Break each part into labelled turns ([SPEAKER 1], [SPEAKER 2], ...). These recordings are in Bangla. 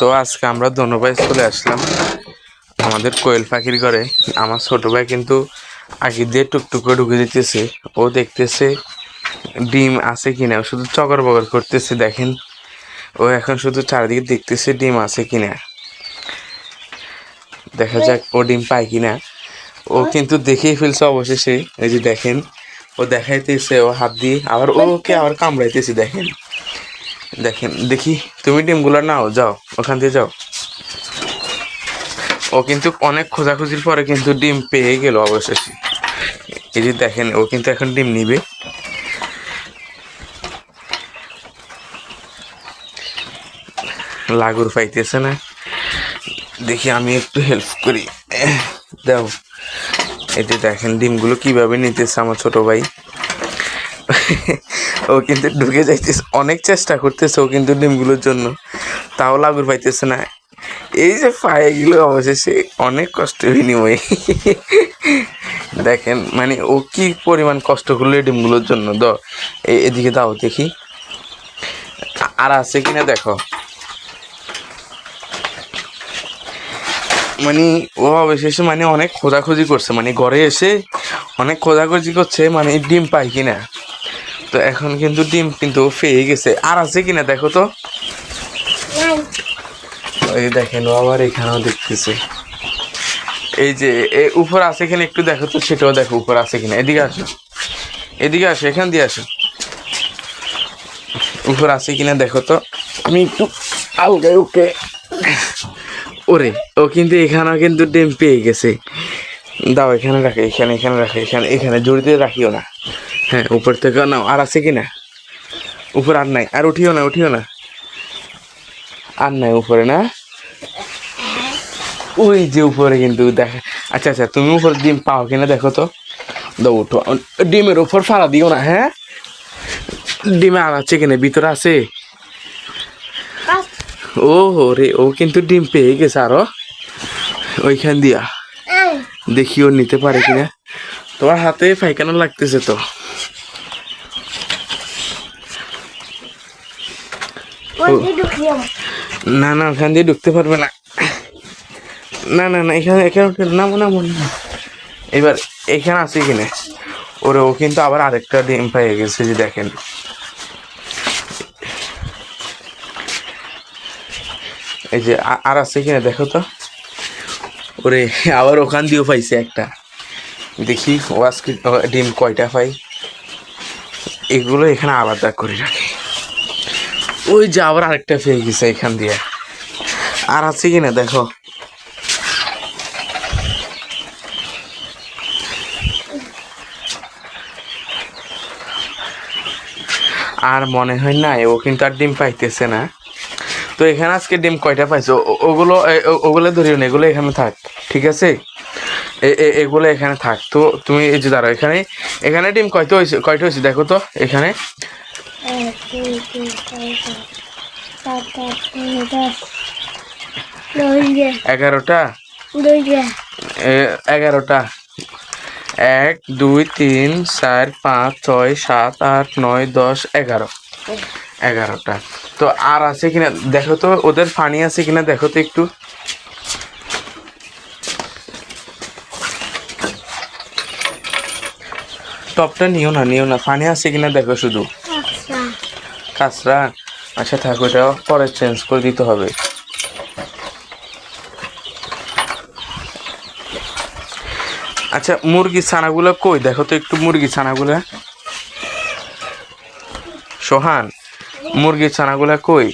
[SPEAKER 1] তো আজকে আমরা দোনো ভাই চলে আসলাম আমাদের কোয়েল পাখির ঘরে আমার ছোটো ভাই কিন্তু আগে দিয়ে টুকটুক করে ঢুকে দিতেছে ও দেখতেছে ডিম আছে কিনা শুধু চকর বকর করতেছে দেখেন ও এখন শুধু চারিদিকে দেখতেছে ডিম আছে কিনা দেখা যাক ও ডিম পায় কিনা ও কিন্তু দেখেই ফেলছে অবশেষে এই যে দেখেন ও দেখাইতেছে ও হাত দিয়ে আবার ওকে আবার কামড়াইতেছে দেখেন দেখেন দেখি তুমি ডিমগুলো নাও যাও ওখান দিয়ে যাও ও কিন্তু অনেক খোঁজাখুঁজির পরে কিন্তু ডিম পেয়ে গেল অবশেষে এই যে দেখেন ও কিন্তু এখন ডিম নিবে লাগুর পাইতেছে না দেখি আমি একটু হেল্প করি দাও এতে দেখেন ডিমগুলো কিভাবে নিতেছে আমার ছোট ভাই ও কিন্তু ঢুকে যাইতেছে অনেক চেষ্টা করতেছে ও কিন্তু ডিমগুলোর জন্য তাও লাগুর পাইতেছে না এই যে ফায়াগুলো অবশেষে অনেক কষ্ট বিনিময়ে দেখেন মানে ও কি পরিমাণ কষ্ট করলো ডিমগুলোর জন্য দ এদিকে দাও দেখি আর আছে কিনা দেখো মানে ও অবশেষে মানে অনেক খোঁজাখুঁজি করছে মানে ঘরে এসে অনেক খোঁজাখুঁজি করছে মানে ডিম পাই কিনা তো এখন কিন্তু ডিম কিন্তু ফেয়ে গেছে আর আছে কিনা দেখো তো ওই দেখেন আবার এখানেও দেখতেছে এই যে উপর আছে কিনা একটু দেখো তো সেটাও দেখো উপর আছে কিনা এদিকে আসো এদিকে আসো এখান দিয়ে আসো উপর আছে কিনা দেখো তো আমি একটু আলগায় ওকে ওরে ও কিন্তু এখানেও কিন্তু ডিম পেয়ে গেছে দাও এখানে রাখে এখানে এখানে রাখে এখানে এখানে জড়িতে রাখিও না হ্যাঁ উপর থেকে নাও আর আছে কি না উপর আর নাই আর উঠিও না উঠিও না আর নাই উপরে না ওই যে উপরে কিন্তু দেখ আচ্ছা আচ্ছা তুমি উপরে ডিম পাও কিনা দেখো তো দৌ উঠো ডিমের উপর ফাড়া দিও না হ্যাঁ ডিমে আর আছে কিনা ভিতরে আছে ও হো রে ও কিন্তু ডিম পেয়ে গেছে আরো ওইখান দিয়া দেখি ও নিতে পারে কিনা তোমার হাতে ফাইকানো লাগতেছে তো না না ওখান দিয়ে ঢুকতে পারবে না না না না এখানে এখানে নামো নামো এবার এখানে আছে কিনা ওরে ও কিন্তু আবার আরেকটা ডিম পেয়ে গেছে যে দেখেন এই যে আর আছে কিনা দেখো তো ওরে আবার ওখান দিয়েও পাইছে একটা দেখি ও ডিম কয়টা পাই এগুলো এখানে আলাদা করে রাখে ওই যে আবার আরেকটা পেয়ে গেছে এখান দিয়ে আর আছে কি না দেখো আর মনে হয় না ও কিন্তু আর ডিম পাইতেছে না তো এখানে আজকে ডিম কয়টা পাইছো ওগুলো ওগুলো ধরিও না এগুলো এখানে থাক ঠিক আছে এগুলো এখানে থাক তো তুমি এই যে দাঁড়াও এখানে এখানে ডিম কয়টা হয়েছে কয়টা হয়েছে দেখো তো এখানে এক দুই তিন এগারোটা এগারোটা এক দুই তিন চার পাঁচ ছয় সাত আট নয় দশ এগারো এগারোটা তো আর আছে কিনা দেখো তো ওদের ফানি আছে কিনা দেখো তো একটু টপটা নিও না নিও না ফানি আছে কিনা দেখো শুধু কাঁচরা আচ্ছা থাকো ওটা পরে চেঞ্জ করে দিতে হবে আচ্ছা মুরগি ছানাগুলো কই দেখো তো একটু মুরগি ছানাগুলো সোহান মুরগির ছানাগুলো কই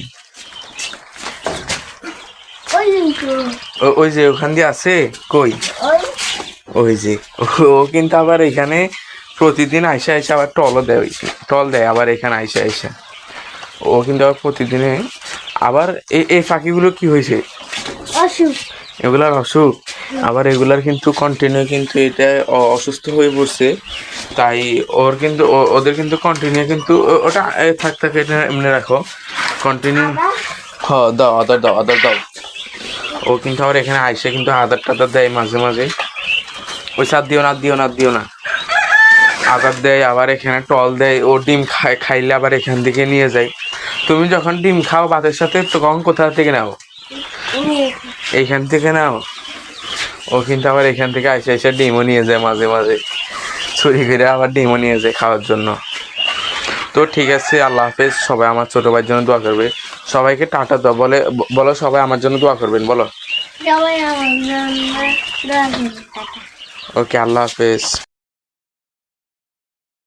[SPEAKER 1] ওই যে ওখান দিয়ে আছে কই ওই যে ও কিন্তু আবার এখানে প্রতিদিন আইসা আইসা আবার টলও দেয় টল দেয় আবার এখানে আইসা আইসা ও কিন্তু আবার প্রতিদিনে আবার এই এই পাখিগুলো কি হয়েছে এগুলার অসুখ আবার এগুলার কিন্তু কন্টিনিউ কিন্তু এটা অসুস্থ হয়ে পড়ছে তাই ওর কিন্তু ওদের কিন্তু কন্টিনিউ কিন্তু ওটা থাক থাক এটা এমনি রাখো কন্টিনিউ হ দাও আদার দাও আদার দাও ও কিন্তু আবার এখানে আইসে কিন্তু আদার টাদার দেয় মাঝে মাঝে ওই সার দিও না দিও না দিও না আদার দেয় আবার এখানে টল দেয় ও ডিম খাই খাইলে আবার এখান থেকে নিয়ে যায় তুমি যখন ডিম খাও ভাতের সাথে তখন কোথা থেকে নাও এইখান থেকে নাও ও কিন্তু আবার এখান থেকে আইসা আইসা ডিমও নিয়ে যায় মাঝে মাঝে চুরি করে আবার ডিমও নিয়ে যায় খাওয়ার জন্য তো ঠিক আছে আল্লাহ হাফেজ সবাই আমার ছোটো ভাইয়ের জন্য দোয়া করবে সবাইকে টাটা দাও বলে বলো সবাই আমার জন্য দোয়া করবেন বলো ওকে আল্লাহ হাফেজ